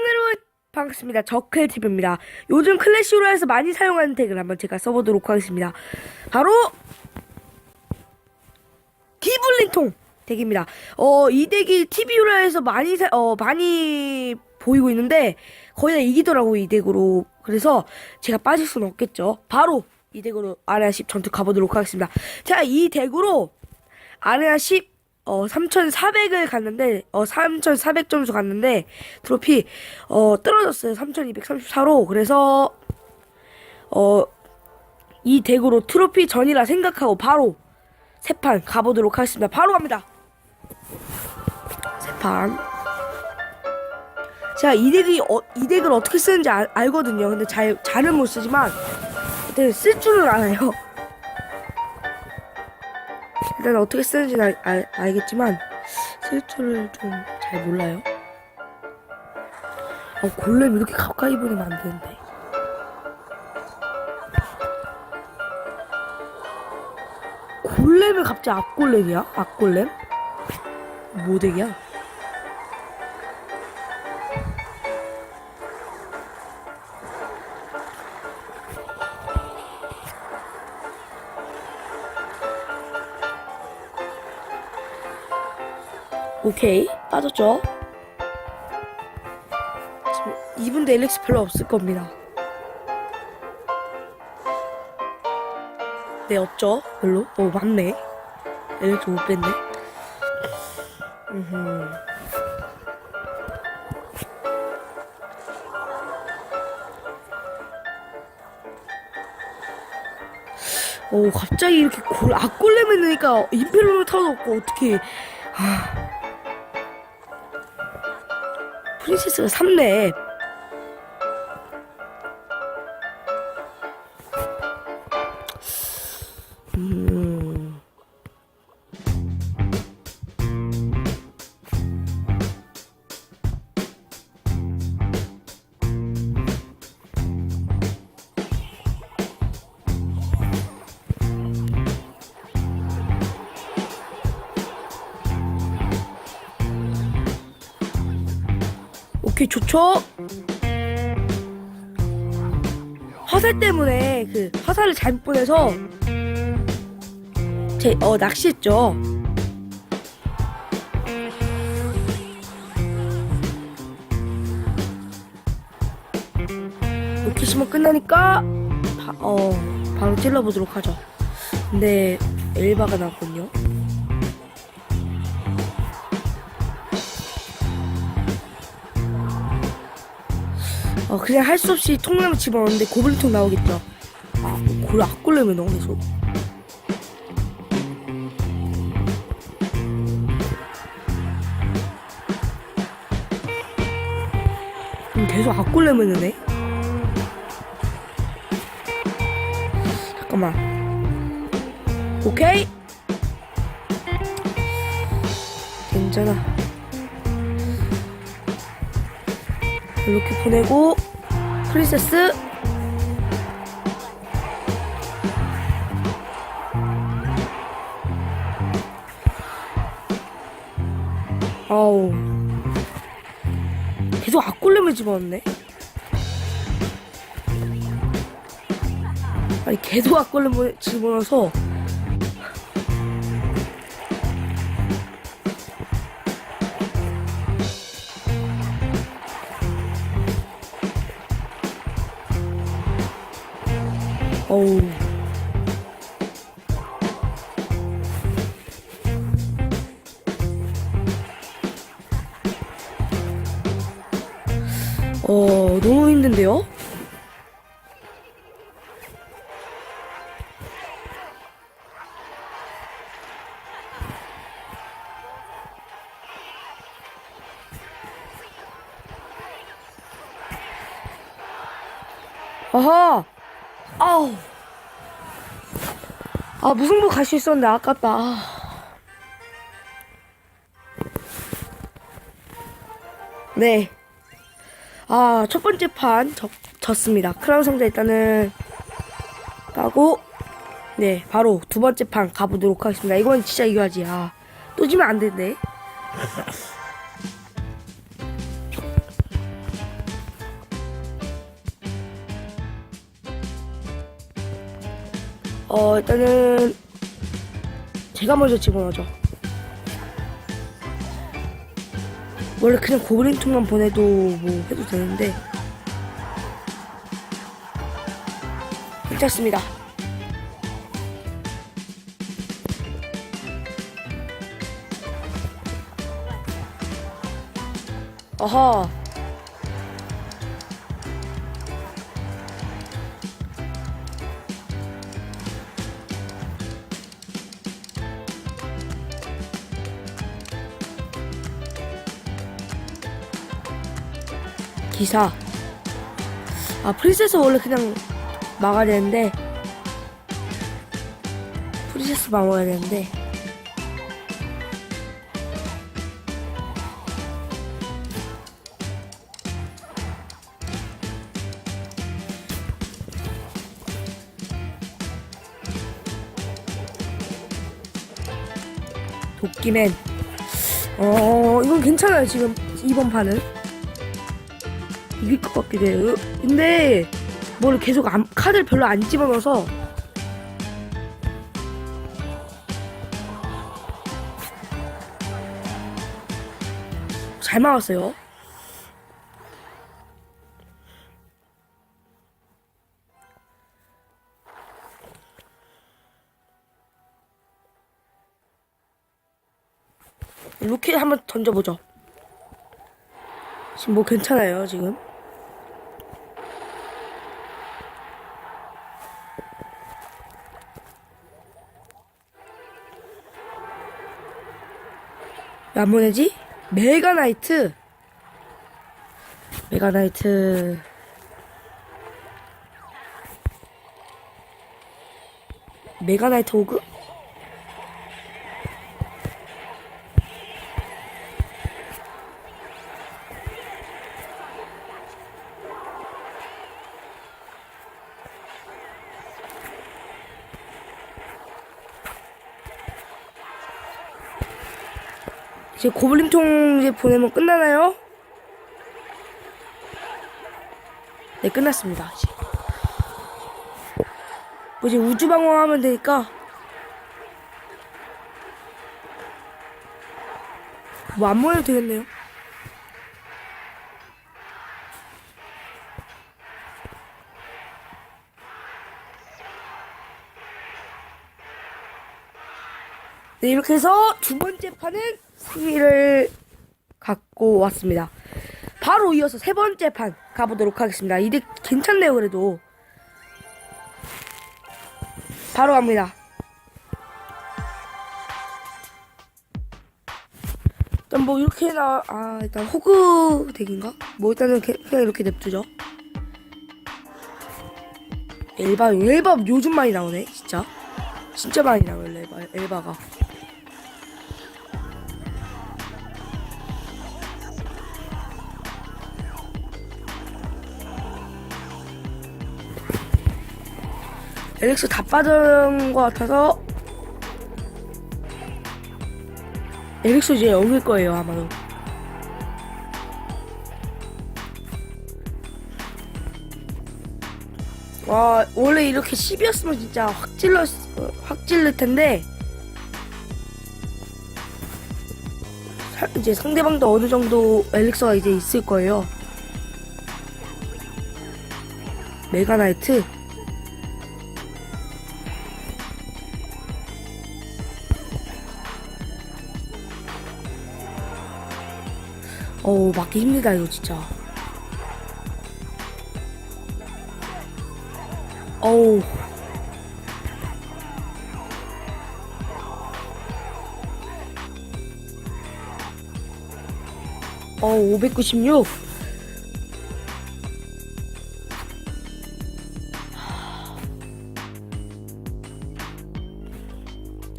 여러분 반갑습니다. 저클팁입니다. 요즘 클래시로에서 많이 사용하는 덱을 한번 제가 써보도록 하겠습니다. 바로 기블린통 덱입니다. 어, 이 덱이 TV로에서 많이 사, 어, 많이 보이고 있는데 거의 다 이기더라고요, 이 덱으로. 그래서 제가 빠질 수는 없겠죠. 바로 이 덱으로 아레아 10 전투 가보도록 하겠습니다. 자, 이 덱으로 아레아 10 어, 3,400을 갔는데, 어, 3,400 점수 갔는데, 트로피, 어, 떨어졌어요. 3,234로. 그래서, 어, 이 덱으로 트로피 전이라 생각하고 바로 세 판 가보도록 하겠습니다. 바로 갑니다. 세 판. 제가 이 덱이, 어, 이 덱을 어떻게 쓰는지 알, 알거든요. 근데 잘, 잘은 못 쓰지만, 일단 쓸 줄은 알아요. 일단 어떻게 쓰는지 알, 알, 알겠지만 쓸 줄을 좀 잘 몰라요. 어, 골렘 이렇게 가까이 보내면 안 되는데. 골렘을 갑자기 악골렘이야? 악골렘? 모덱이야? 오케이. 빠졌죠? 지금 이분도 엘릭스 별로 없을 겁니다. 네 없죠? 별로? 어 맞네. 엘릭스 못 뺐네. 음흠. 어 갑자기 이렇게 골 악골렘을 넣으니까 임페로를 타도 없고 어떻게 프린세스가 3렙. 오케이 좋죠. 화살 때문에 그 화살을 잘못 보내서 제 어 낚시했죠. 이렇게 심면 끝나니까 바, 어 바로 찔러보도록 하죠. 근데 엘바가 나왔군요. 어, 그냥 할 수 없이 통나무 집어넣는데 고블린통 나오겠죠. 아, 골 악골레면 넣어 계속. 음, 계속 악골레면 넣네. 잠깐만. 오케이. 괜찮아. 이렇게 보내고 프린세스. 아우. 계속 악골렘을 집어넣네. 아니 계속 악골렘을 집어넣어서 어우. 어, 너무 힘든데요? 아하! 아우! 아, 무승부 갈 수 있었는데 아깝다. 아. 네. 아, 첫 번째 판 졌, 졌습니다. 크라운 상자 일단은 까고 네, 바로 두 번째 판 가보도록 하겠습니다. 이건 진짜 이겨야지. 아, 또 지면 안 되네. 어, 일단은 제가 먼저 집어넣죠. 원래 그냥 고블린 통만 보내도 뭐 해도 되는데 괜찮습니다. 어허. 기사. 아, 프린세스 원래 그냥 막아야 되는데. 프린세스 막아야 되는데. 도끼맨. 어, 이건 괜찮아요, 지금. 이번 판은. 이길 것 같기도 해요. 근데, 뭘 계속 안- 카드를 별로 안 집어넣어서. 잘 막았어요. 로켓 한번 던져보죠. 지금 뭐 괜찮아요, 지금. 보내지? 메가나이트. 메가나이트. 메가나이트 오그? 제 고블린통 이제 보내면 끝나나요? 네, 끝났습니다. 이제. 뭐 이제 우주방어 하면 되니까 뭐 안 모여도 되겠네요. 네, 이렇게 해서 두 번째 판은 승리를 갖고 왔습니다. 바로 이어서 세 번째 판 가보도록 하겠습니다. 이대 괜찮네요, 그래도. 바로 갑니다. 일단 뭐 이렇게 나, 아, 일단 호그 덱인가? 뭐 일단은 게- 그냥 이렇게 냅두죠. 엘바, 엘바 요즘 많이 나오네, 진짜. 진짜 많이 나와요, 엘바, 엘바가. 엘릭스 다 빠진 것 같아서 엘릭스 이제 여길 거예요 아마도. 와 원래 이렇게 10이었으면 진짜 확 찔렀 어, 확 찔릴 텐데. 사- 이제 상대방도 어느 정도 엘릭서가 이제 있을 거예요. 메가나이트 어우 맞기 힘들다 이거 진짜. 어우. 어우 596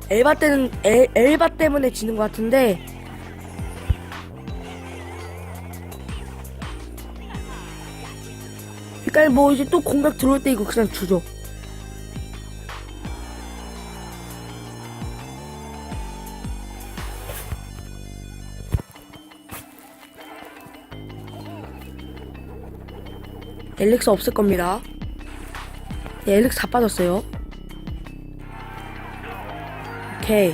엘바 때는 엘, 엘바 때문에 지는 것 같은데 뭐 이제 또 공격 들어올 때 이거 그냥 주죠. 엘릭스 없을 겁니다. 네, 엘릭스 다 빠졌어요. 오케이.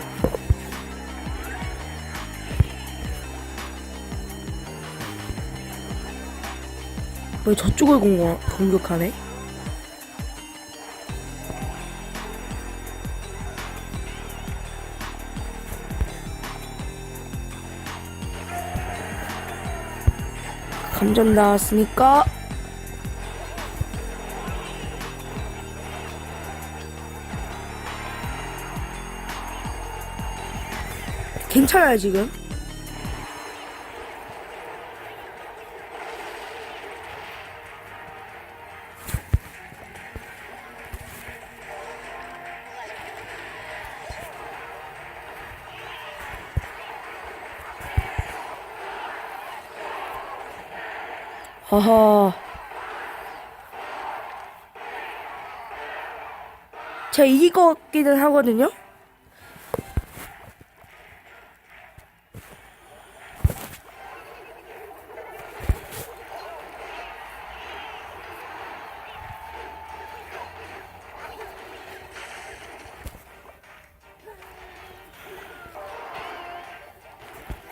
왜 저쪽을 공격, 공격하네? 감전 나왔으니까 괜찮아요 지금 허허. 제가 이길 것 같기는 하거든요?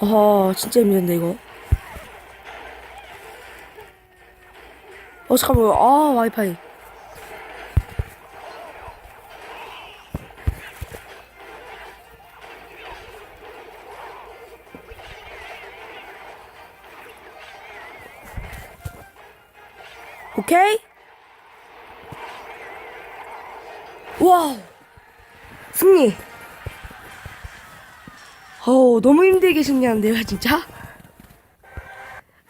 아 진짜 힘든데 이거 잠깐만 아 와이파이. 오케이? 와 승리. 어우 너무 힘들게 승리한데요 진짜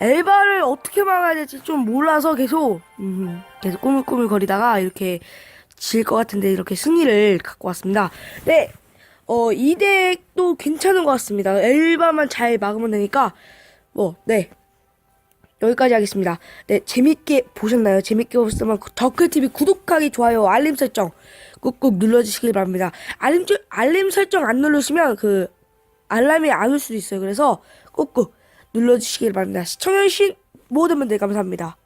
엘바를 어떻게 막아야 될지 좀 몰라서 계속 음, 계속 꾸물꾸물 거리다가 이렇게 질 것 같은데 이렇게 승리를 갖고 왔습니다. 네, 어, 이 덱도 괜찮은 것 같습니다. 엘바만 잘 막으면 되니까 뭐, 네. 여기까지 하겠습니다. 네, 재밌게 보셨나요? 재밌게 보셨으면 덕클TV 구독하기, 좋아요, 알림 설정 꾹꾹 눌러주시길 바랍니다. 알림, 줄- 알림 설정 안 누르시면 그 알람이 안 올 수도 있어요. 그래서 꾹꾹 눌러주시길 바랍니다. 시청해주신 모든 분들 감사합니다.